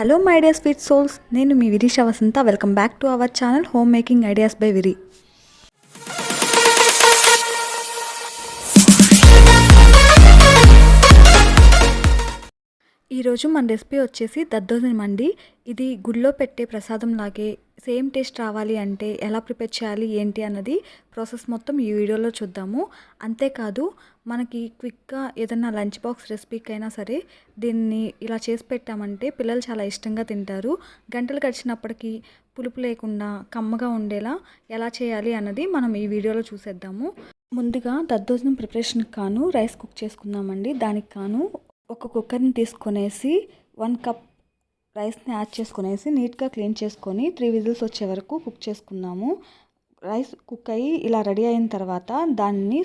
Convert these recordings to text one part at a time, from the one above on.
Hello my dear sweet souls నేను మీ Virisha Vasantha. Welcome back to our channel home making ideas by Viri ఈరోజు మన recipe వచ్చేసి దద్దోజనం అండి ఇది గుళ్ళో పెట్టే ప్రసాదం లాగే సేమ్ టేస్ట్ రావాలి అంటే ఎలా ప్రిపేర్ చేయాలి ఏంటి అన్నది ప్రాసెస్ మొత్తం ఈ వీడియోలో చూద్దాము. అంతేకాదు మనకి క్విక్గా ఏదైనా లంచ్ బాక్స్ రెసిపీకైనా అయినా సరే దీన్ని ఇలా చేసి పెట్టామంటే పిల్లలు చాలా ఇష్టంగా తింటారు. గంటలు గడిచినప్పటికీ పులుపు లేకుండా కమ్మగా ఉండేలా ఎలా చేయాలి అన్నది మనం ఈ వీడియోలో చూసేద్దాము. ముందుగా దద్దోజనం ప్రిపరేషన్కి కాను రైస్ కుక్ చేసుకుందామండి. దానికి కాను ఒక కుక్కర్ని తీసుకొనేసి వన్ కప్ రైస్ని యాడ్ చేసుకునేసి నీట్గా క్లీన్ చేసుకొని త్రీ విజిల్స్ వచ్చే వరకు కుక్ చేసుకున్నాము. రైస్ కుక్ అయ్యి ఇలా రెడీ అయిన తర్వాత దాన్ని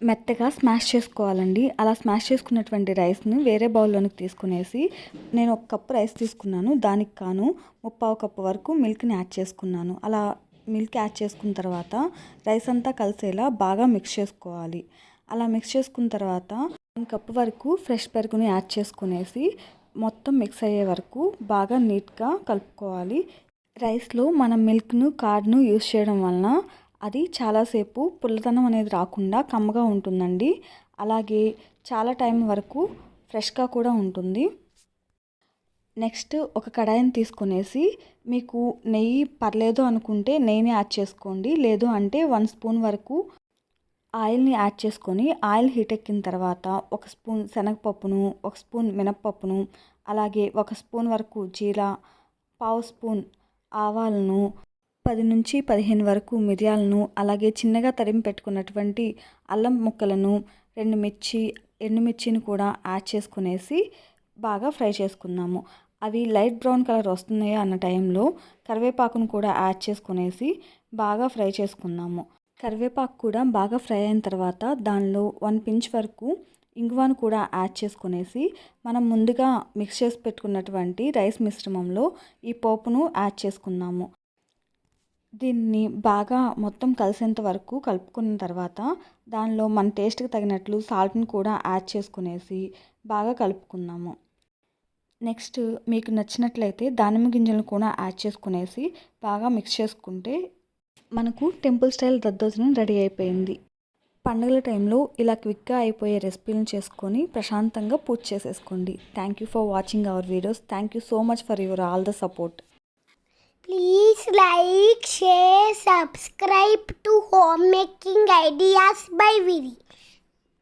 మెత్తగా స్మాష్ చేసుకోవాలండి. అలా స్మాష్ చేసుకున్నటువంటి రైస్ను వేరే బౌల్లోనికి తీసుకునేసి నేను ఒక కప్పు రైస్ తీసుకున్నాను. దానికి కాను ముప్పావు కప్పు వరకు మిల్క్ని యాడ్ చేసుకున్నాను. అలా మిల్క్ యాడ్ చేసుకున్న తర్వాత రైస్ అంతా కలిసేలా బాగా మిక్స్ చేసుకోవాలి. అలా మిక్స్ చేసుకున్న తర్వాత వన్ కప్పు వరకు ఫ్రెష్ పెరుగుని యాడ్ చేసుకునేసి మొత్తం మిక్స్ అయ్యే వరకు బాగా నీట్గా కలుపుకోవాలి. రైస్లో మనం మిల్క్ను కార్డ్ను యూస్ చేయడం వలన అది చాలాసేపు పుల్లతనం అనేది రాకుండా కమ్మగా ఉంటుందండి. అలాగే చాలా టైం వరకు ఫ్రెష్గా కూడా ఉంటుంది. నెక్స్ట్ ఒక కడాయిని తీసుకునేసి మీకు నెయ్యి పర్లేదు అనుకుంటే నెయ్యిని యాడ్ చేసుకోండి. లేదు అంటే వన్ స్పూన్ వరకు ఆయిల్ని యాడ్ చేసుకొని ఆయిల్ హీట్ ఎక్కిన తర్వాత ఒక స్పూన్ శనగపప్పును ఒక స్పూన్ మినప్పప్పును అలాగే ఒక స్పూన్ వరకు జీరా పావు స్పూన్ ఆవాలను పది నుంచి పదిహేను వరకు మిరియాలను అలాగే చిన్నగా తరిమి పెట్టుకున్నటువంటి అల్లం ముక్కలను రెండు మిర్చి ఎండుమిర్చిని కూడా యాడ్ చేసుకునేసి బాగా ఫ్రై చేసుకుందాము. అవి లైట్ బ్రౌన్ కలర్ వస్తున్నాయా అన్న టైంలో కరివేపాకును కూడా యాడ్ చేసుకునేసి బాగా ఫ్రై చేసుకుందాము. కరివేపాకు కూడా బాగా ఫ్రై అయిన తర్వాత దానిలో వన్ పించ్ వరకు ఇంగువాను కూడా యాడ్ చేసుకునేసి మనం ముందుగా మిక్స్ చేసి పెట్టుకున్నటువంటి రైస్ మిశ్రమంలో ఈ పోపును యాడ్ చేసుకుందాము. దీన్ని బాగా మొత్తం కలిసేంత వరకు కలుపుకున్న తర్వాత దానిలో మన టేస్ట్కి తగినట్లు సాల్ట్ని కూడా యాడ్ చేసుకునేసి బాగా కలుపుకుందాము. నెక్స్ట్ మీకు నచ్చినట్లయితే దానిమ్మ గింజలను కూడా యాడ్ చేసుకునేసి బాగా మిక్స్ చేసుకుంటే మనకు టెంపుల్ స్టైల్ దద్దోజనం రెడీ అయిపోయింది. పండుగల టైంలో ఇలా క్విక్గా అయిపోయే రెసిపీలను చేసుకొని ప్రశాంతంగా పూజ చేసేసుకోండి. Thank you for watching our videos thank you so much for your all the support please like share subscribe to home making ideas by Viri